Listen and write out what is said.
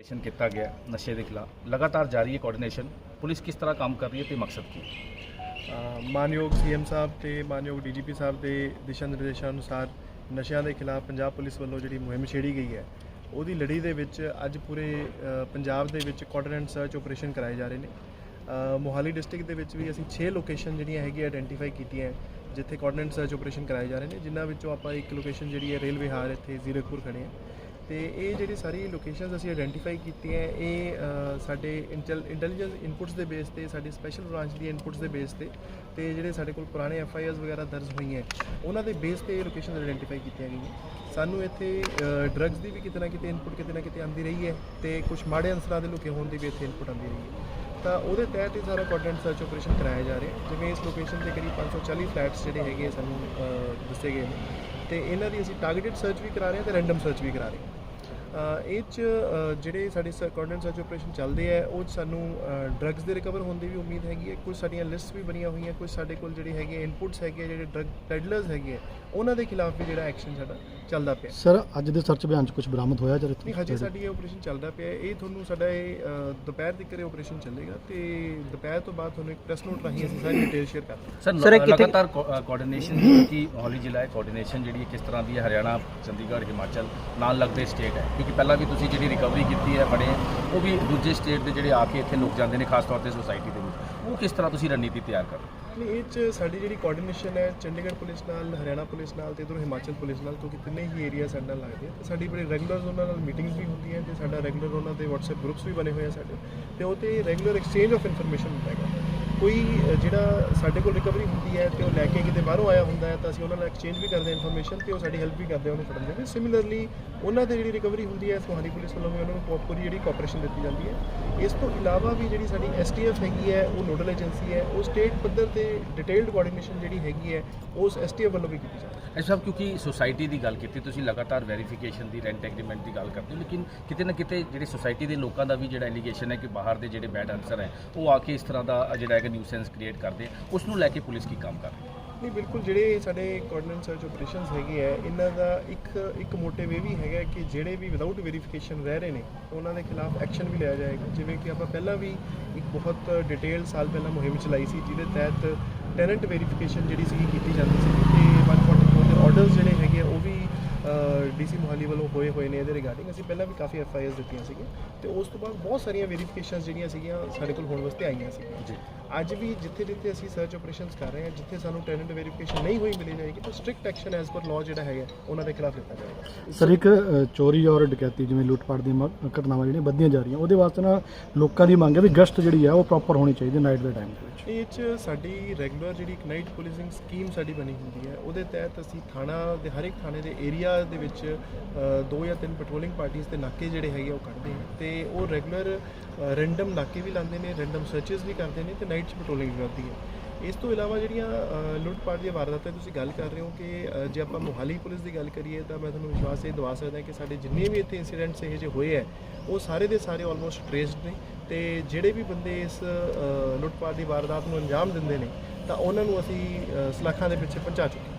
Operation ਕੀਤਾ ਗਿਆ ਨਸ਼ੇ ਦੇ ਖਿਲਾਫ। ਲਗਾਤਾਰ ਜਾਰੀ ਹੈ ਕੋਆਰਡੀਨੇਸ਼ਨ ਪੁਲਿਸ ਕਿਸ ਤਰ੍ਹਾਂ ਕੰਮ ਕਰ ਰਹੀ ਹੈ ਤੇ ਮਕਸਦ ਕੀ? ਹੈ ਅ, ਮਾਨਯੋਗ ਸੀਐਮ ਸਾਹਿਬ ਤੇ ਮਾਨਯੋਗ ਡੀਜੀਪੀ ਸਾਹਿਬ ਦੇ ਦਿਸ਼ਾ ਨਿਰਦੇਸ਼ਾਂ ਅਨੁਸਾਰ ਨਸ਼ਿਆਂ ਦੇ ਖਿਲਾਫ ਪੰਜਾਬ ਪੁਲਿਸ ਵੱਲੋਂ ਜਿਹੜੀ ਮੁਹਿੰਮ ਛੇੜੀ ਗਈ ਹੈ ਉਹਦੀ ਲੜੀ ਦੇ ਵਿੱਚ ਅੱਜ ਪੂਰੇ ਪੰਜਾਬ ਦੇ ਵਿੱਚ ਕੋਆਰਡੀਨੇਟ ਸਰਚ ਆਪਰੇਸ਼ਨ ਕਰਾਏ ਜਾ ਰਹੇ ਨੇ। ਮੋਹਾਲੀ ਡਿਸਟ੍ਰਿਕਟ ਦੇ ਵਿੱਚ ਵੀ ਅਸੀਂ 6 ਲੋਕੇਸ਼ਨ ਜਿਹੜੀਆਂ ਹੈਗੀਆਂ ਆਇਡੈਂਟੀਫਾਈ ਕੀਤੀਆਂ ਜਿੱਥੇ ਕੋਆਰਡੀਨੇਟ ਸਰਚ ਆਪਰੇਸ਼ਨ ਕਰਾਏ ਜਾ ਰਹੇ ਨੇ ਜਿਨ੍ਹਾਂ ਵਿੱਚੋਂ ਆਪਾਂ ਇੱਕ ਲੋਕੇਸ਼ਨ ਜਿਹੜੀ ਹੈ ਰੇਲਵੇ ਹਾਰ ਇੱਥੇ ਜ਼ੀਰਕਪੁਰ ਖੜੇ ਹਾਂ। ਤੇ ਇਹ ਜਿਹੜੀ ਸਾਰੀ ਲੋਕੇਸ਼ਨਸ ਅਸੀਂ ਆਇਡੈਂਟੀਫਾਈ ਕੀਤੀਆਂ ਇਹ ਅ, ਸਾਡੇ ਇੰਟੈਲੀਜੈਂਸ ਇਨਪੁਟਸ ਦੇ ਬੇਸ ਤੇ ਸਾਡੀ ਸਪੈਸ਼ਲ ਬ੍ਰਾਂਚ ਦੀ ਇਨਪੁਟਸ ਦੇ ਬੇਸ ਤੇ ਤੇ ਜਿਹੜੇ ਸਾਡੇ ਕੋਲ ਪੁਰਾਣੇ ਐਫ ਆਈ ਆਰਸ ਵਗੈਰਾ ਦਰਜ ਹੋਈਆਂ ਉਹਨਾਂ ਦੇ ਬੇਸ ਤੇ ਇਹ ਲੋਕੇਸ਼ਨ ਆਇਡੈਂਟੀਫਾਈ ਕੀਤੀਆਂ ਗਈਆਂ ਸਾਨੂੰ ਇੱਥੇ ਡਰੱਗਸ ਦੀ ਵੀ ਕਿਤੇ ਨਾ ਕਿਤੇ ਇਨਪੁਟ ਕਿਤੇ ਨਾ ਕਿਤੇ ਆਉਂਦੀ ਰਹੀ ਹੈ ਤੇ ਕੁਝ ਮਾੜੇ ਅੰਸਰਾਂ ਦੇ ਲੁਕੇ ਹੋਣ ਦੀ ਵੀ ਇੱਥੇ ਇਨਪੁਟ ਆਉਂਦੀ ਰਹੀ ਹੈ। ਤਾਂ ਉਹਦੇ ਤਹਿਤ ਇਹ ਸਾਰਾ ਕੋਆਰਡੀਨੇਟ ਸਰਚ ਆਪਰੇਸ਼ਨ ਕਰਾਇਆ ਜਾ ਰਿਹਾ। ਜਿਵੇਂ ਇਸ ਲੋਕੇਸ਼ਨ ਤੇ ਕਰੀਬ 540 ਫਲੈਟਸ ਜਿਹੜੇ ਹੈਗੇ ਆ ਸਾਨੂੰ ਦੱਸੇ ਗਏ ਨੇ। ਤੇ ਇਹਨਾਂ ਦੀ ਅਸੀਂ ਟਾਰਗੇਟਡ ਸਰਚ ਵੀ ਕਰਾ ਰਹੇ ਹਾਂ ਤੇ ਰੈਂਡਮ ਸਰਚ ਵੀ ਕਰਾ ਰਹੇ ਹਾਂ। ਇਹ ਚ ਜਿਹੜੇ ਸਾਡੇ ਕੋਆਰਡੀਨੇਟ ਸਰਚ ਆਪਰੇਸ਼ਨ ਚੱਲਦੇ ਆ ਉਹ 'ਚ ਸਾਨੂੰ ਡਰੱਗਸ ਦੇ ਰਿਕਵਰ ਹੋਣ ਦੀ ਵੀ ਉਮੀਦ ਹੈਗੀ ਹੈ। ਕੁਝ ਸਾਡੀਆਂ ਲਿਸਟਸ ਵੀ ਬਣੀਆਂ ਹੋਈਆਂ ਕੁਝ ਸਾਡੇ ਕੋਲ ਜਿਹੜੇ ਹੈਗੇ ਇਨਪੁਟਸ ਹੈਗੇ ਆ, ਜਿਹੜੇ ਡਰੱਗ ਪੈਡਲਰਸ ਹੈਗੇ ਉਹਨਾਂ ਦੇ ਖਿਲਾਫ ਵੀ ਜਿਹੜਾ ਐਕਸ਼ਨ ਸਾਡਾ ਚੱਲਦਾ ਪਿਆ। ਸਰ ਅੱਜ ਦੇ ਸਰਚ ਅਭਿਆਨ 'ਚ ਕੁਝ ਬਰਾਮਦ ਹੋਇਆ ਜਰ ਨਹੀਂ ਹਜੇ ਸਾਡੀ ਇਹ ਆਪਰੇਸ਼ਨ ਚੱਲਦਾ ਪਿਆ। ਇਹ ਤੁਹਾਨੂੰ ਸਾਡਾ ਇਹ ਦੁਪਹਿਰ ਤੱਕ ਇਹ ਆਪਰੇਸ਼ਨ ਚੱਲੇਗਾ ਤੇ ਦੁਪਹਿਰ ਤੋਂ ਬਾਅਦ ਤੁਹਾਨੂੰ ਇੱਕ ਪ੍ਰੈਸ ਨੋਟ ਰਾਹੀਂ ਅਸੀਂ ਸਾਰੀ ਡਿਟੇਲ ਸ਼ੇਅਰ ਕਰਾਂਗੇ ਸਰ ਲਗਾਤਾਰ ਕੋਆਰਡੀਨੇਸ਼ਨ ਕਿਉਂਕਿ ਮੋਹਾਲੀ ਜ਼ਿਲ੍ਹਾ ਕੋਆਰਡੀਨੇਸ਼ਨ ਜਿਹੜੀ ਹੈ ਕਿਸ ਤਰ੍ਹਾਂ ਦੀ ਹੈ? ਹਰਿਆਣਾ ਚੰਡੀਗੜ੍ਹ ਹਿਮਾਚਲ ਨਾਲ ਲੱਗਦੇ ਸਟੇਟ ਹੈ। ਕਿਉਂਕਿ ਪਹਿਲਾਂ ਵੀ ਤੁਸੀਂ ਜਿਹੜੀ ਰਿਕਵਰੀ ਕੀਤੀ ਹੈ ਬੜੇ ਉਹ ਵੀ ਦੂਜੇ ਸਟੇਟ ਦੇ ਜਿਹੜੇ ਆ ਕੇ ਇੱਥੇ ਲੋਕ ਜਾਂਦੇ ਨੇ, ਖਾਸ ਤੌਰ ਤੇ ਸੋਸਾਇਟੀ ਦੇ ਵਿੱਚ। ਉਹ ਕਿਸ ਤਰ੍ਹਾਂ ਤੁਸੀਂ ਰਣਨੀਤੀ ਤਿਆਰ ਕਰ ਨਹੀਂ, ਇਹ ਚ ਸਾਡੀ ਜਿਹੜੀ ਕੋਆਰਡੀਨੇਸ਼ਨ ਹੈ, ਚੰਡੀਗੜ੍ਹ ਪੁਲਿਸ ਨਾਲ, ਹਰਿਆਣਾ ਪੁਲਿਸ ਨਾਲ ਤੇ ਇਧਰੋਂ ਹਿਮਾਚਲ ਪੁਲਿਸ ਨਾਲ, ਕਿਉਂਕਿ ਤਿੰਨੇ ਹੀ ਏਰੀਆ ਸਾਡੇ ਨਾਲ ਲੱਗਦੇ ਆ। ਤੇ ਸਾਡੀ ਬੜੀ ਰੈਗੂਲਰ ਉਹਨਾਂ ਨਾਲ ਮੀਟਿੰਗਸ ਵੀ ਹੁੰਦੀਆਂ ਤੇ ਸਾਡਾ ਰੈਗੂਲਰ ਉਹਨਾਂ ਦੇ WhatsApp ਗਰੁੱਪਸ ਵੀ ਬਣੇ ਹੋਏ ਆ ਸਾਡੇ। ਤੇ ਉਹ ਤੇ ਰੈਗੂਲਰ ਐਕਸਚੇਂਜ ਆਫ ਇਨਫੋਰਮੇਸ਼ਨ ਹੁੰਦਾ ਹੈਗਾ। ਕੋਈ ਜਿਹੜਾ ਸਾਡੇ ਕੋਲ ਰਿਕਵਰੀ ਹੁੰਦੀ ਹੈ ਤੇ ਉਹ ਲੈ ਕੇ ਕਿਤੇ ਬਾਹਰੋਂ ਆਇਆ ਹੁੰਦਾ ਹੈ, ਤਾਂ ਅਸੀਂ ਉਹਨਾਂ ਨਾਲ ਐਕਸਚੇਂਜ ਵੀ ਕਰਦੇ ਹਾਂ ਇਨਫੋਰਮੇਸ਼ਨ ਤੇ ਉਹ ਸਾਡੀ ਹੈਲਪ ਵੀ ਕਰਦੇ ਉਹਨੂੰ ਫੜਨ ਦੇ ਵਿੱਚ। ਸਿਮਿਲਰਲੀ ਉਹਨਾਂ ਦੀ ਜਿਹੜੀ ਰਿਕਵਰੀ ਹੁੰਦੀ ਹੈ ਸੁਹਾਨੀ ਪੁਲਿਸ ਵੱਲੋਂ ਵੀ ਉਹਨਾਂ ਨੂੰ ਪੂਰੀ ਜਿਹੜੀ ਕੋਆਪਰੇਸ਼ਨ ਦਿੱਤੀ ਜਾਂਦੀ ਹੈ। ਇਸ ਤੋਂ ਇਲਾਵਾ ਵੀ ਜਿਹੜੀ ਸਾਡੀ ਐਸਟੀਐਫ ਹੈਗੀ ਹੈ, ਉਹ ਨੋਡਲ ਏਜੰਸੀ ਹੈ, ਉਹ ਸਟੇਟ ਪੱਧਰ ਤੇ ਡਿਟੇਲਡ ਕੋਆਰਡੀਨੇਸ਼ਨ ਜਿਹੜੀ ਹੈਗੀ ਹੈ, ਉਸ ਐਸਟੀਐਫ ਵੱਲੋਂ ਵੀ ਕੀਤੀ ਜਾਂਦੀ ਹੈ। ਐਸ ਸਾਹਿਬ, ਕਿਉਂਕਿ ਸੋਸਾਇਟੀ ਦੀ ਗੱਲ ਕੀਤੀ, ਤੁਸੀਂ ਲਗਾਤਾਰ ਵੈਰੀਫਿਕੇਸ਼ਨ ਦੀ ਰੈਂਟ ਐਗਰੀਮੈਂਟ ਦੀ ਗੱਲ ਕਰਦੇ ਹੋ, ਲੇਕਿਨ ਕਿਤੇ ਨਾ ਕਿਤੇ ਜਿਹੜੀ ਸੋਸਾਇਟੀ ਦੇ ਲੋਕਾਂ ਦਾ ਵੀ ਜਿਹੜਾ ਐਲੀਗੇਸ਼ਨ ਹੈ ਕਿ ਬਾਹਰ ਦੇ ਜਿਹੜੇ ਬੈਡ ਅਨਸਰ ਹੈ, ਉਹ ਆ ਕੇ ਇਸ ਤਰ੍ਹਾਂ ਦਾ ਜਿਹੜਾ ਹੈਗਾ ਨਿਊਸੈਂਸ ਕ੍ਰੀਏਟ ਕਰਦੇ ਉਸ ਨੂੰ ਲੈ ਕੇ ਪੁਲਿਸ ਕੀ ਕੰਮ ਕਰ ਰਹੀ ਹੈ? ਨਹੀਂ, ਬਿਲਕੁਲ ਜਿਹੜੇ ਸਾਡੇ ਕੋਆਰਡੀਨੇਟ ਸਰਚ ਆਪਰੇਸ਼ਨਸ ਹੈਗੇ ਆ, ਇਹਨਾਂ ਦਾ ਇੱਕ ਇੱਕ ਮੋਟਿਵ ਇਹ ਵੀ ਹੈਗਾ ਕਿ ਜਿਹੜੇ ਵੀ ਵਿਦਆਊਟ ਵੈਰੀਫਿਕੇਸ਼ਨ ਰਹਿ ਰਹੇ ਨੇ, ਉਹਨਾਂ ਦੇ ਖਿਲਾਫ ਐਕਸ਼ਨ ਵੀ ਲਿਆ ਜਾਏਗਾ। ਜਿਵੇਂ ਕਿ ਆਪਾਂ ਪਹਿਲਾਂ ਵੀ ਇੱਕ ਬਹੁਤ ਡਿਟੇਲ ਸਾਲ ਪਹਿਲਾਂ ਮੁਹਿੰਮ ਚਲਾਈ ਸੀ, ਜਿਹਦੇ ਤਹਿਤ ਟੈਨੈਂਟ ਵੈਰੀਫਿਕੇਸ਼ਨ ਜਿਹੜੀ ਸੀ ਕੀਤੀ ਜਾਂਦੀ ਸੀ ਤੇ 144 ਦੇ ਆਰਡਰਸ ਜਿਹੜੇ ਹੈਗੇ ਆ ਉਹ ਵੀ ਡੀਸੀ ਮੋਹਾਲੀ ਵੱਲੋਂ ਹੋਏ ਹੋਏ ਨੇ ਇਹਦੇ ਰਿਗਾਰਡਿੰਗ ਅਸੀਂ ਪਹਿਲਾਂ ਵੀ ਕਾਫੀ ਐਫ ਆਈ ਆਰਸ ਦਿੱਤੀਆਂ ਸੀਗੀਆਂ ਤੇ ਉਸ ਤੋਂ ਬਾਅਦ ਬਹੁਤ ਸਾਰੀਆਂ ਵੈਰੀਫਿਕੇਸ਼ਨਸ ਜਿਹੜੀਆਂ ਸੀਗੀਆਂ ਸਾਡੇ ਕੋਲ ਹੋਣ ਵਾਸਤੇ ਆਈਆਂ ਸੀ। ਜੀ। ਅੱਜ ਵੀ ਜਿੱਥੇ ਜਿੱਥੇ ਅਸੀਂ ਸਰਚ ਆਪਰੇਸ਼ਨਸ ਕਰ ਰਹੇ ਹਾਂ ਜਿੱਥੇ ਸਾਨੂੰ ਟੈਨੈਂਟ ਵੈਰੀਫਿਕੇਸ਼ਨ ਨਹੀਂ ਹੋਈ ਮਿਲੀ ਜਾਏਗੀ ਤਾਂ strict action as per law ਜਿਹੜਾ ਹੈਗਾ ਉਹਨਾਂ ਦੇ ਖਿਲਾਫ ਲਿੱਤਾ ਜਾਏਗਾ। ਸਰ ਇੱਕ ਚੋਰੀ ਔਰ ਡਕੈਤੀ ਜਿਵੇਂ ਲੁੱਟਪਾਟ ਦੀਆਂ ਮ- ਘਟਨਾਵਾਂ ਜਿਹੜੀਆਂ ਵੱਧਦੀਆਂ ਜਾ ਰਹੀਆਂ ਉਹਦੇ ਵਾਸਤੇ ਨਾ ਲੋਕਾਂ ਦੀ ਮੰਗ ਹੈ ਵੀ ਗਸ਼ਤ ਜਿਹੜੀ ਆ ਉਹ ਪ੍ਰੋਪਰ ਹੋਣੀ ਚਾਹੀਦੀ ਨਾਈਟ ਦੇ ਟਾਈਮ ਦੇ ਵਿੱਚ। ਇਹ 'ਚ ਸਾਡੀ ਰੈਗੂਲਰ ਜਿਹੜੀ ਇੱਕ ਨਾਈਟ ਪੁਲਿਸਿੰਗ ਸਕੀਮ ਸਾਡੀ ਬਣੀ ਹੁੰਦੀ ਹੈ ਉਹਦੇ ਤਹਿਤ ਅਸੀਂ ਥਾਣਾ ਦੇ ਹਰ ਇੱਕ ਥਾਣੇ ਦੇ ਏਰੀਆ ਦੇ ਵਿੱਚ ਅ, ਦੋ ਜਾਂ ਤਿੰਨ ਪੈਟਰੋਲਿੰਗ ਪਾਰਟੀਆਂ ਦੇ ਨਾਕੇ ਜਿਹੜੇ ਹੈਗੇ ਉਹ ਕੱਢਦੇ ਆ ਤੇ ਉਹ ਰੈਗੂਲਰ ਰੈਂਡਮ ਨਾਕੇ ਵੀ ਲਾਉਂਦੇ ਨੇ ਰੈਂਡਮ ਸਰਚਸ ਵੀ ਕਰਦੇ ਨੇ ਤੇ ਨਾਈਟ 'ਚ ਪੈਟਰੋਲਿੰਗ ਵੀ ਕਰਦੀ ਹੈ। ਇਸ ਤੋਂ ਇਲਾਵਾ ਜਿਹੜੀਆਂ ਲੁੱਟਪਾਟ ਦੀਆਂ ਵਾਰਦਾਤਾਂ ਤੁਸੀਂ ਗੱਲ ਕਰ ਰਹੇ ਹੋ ਕਿ ਜੇ ਆਪਾਂ ਮੋਹਾਲੀ ਪੁਲਿਸ ਦੀ ਗੱਲ ਕਰੀਏ ਤਾਂ ਮੈਂ ਤੁਹਾਨੂੰ ਵਿਸ਼ਵਾਸ ਇਹ ਦਿਵਾ ਸਕਦਾ ਕਿ ਸਾਡੇ ਜਿੰਨੇ ਵੀ ਇੱਥੇ ਇਨਸੀਡੈਂਟਸ ਇਹ ਜਿਹੇ ਹੋਏ ਆ ਉਹ ਸਾਰੇ ਦੇ ਸਾਰੇ ਆਲਮੋਸਟ ਟ੍ਰੇਸਡ ਨੇ ਤੇ ਜਿਹੜੇ ਵੀ ਬੰਦੇ ਇਸ ਲੁੱਟਪਾਟ ਦੀ ਵਾਰਦਾਤ ਨੂੰ ਅੰਜਾਮ ਦਿੰਦੇ ਨੇ ਤਾਂ ਉਹਨਾਂ ਨੂੰ ਅਸੀਂ ਸਲਾਖਾਂ ਦੇ ਪਿੱਛੇ ਪਹੁੰਚਾ ਚੁੱਕੇ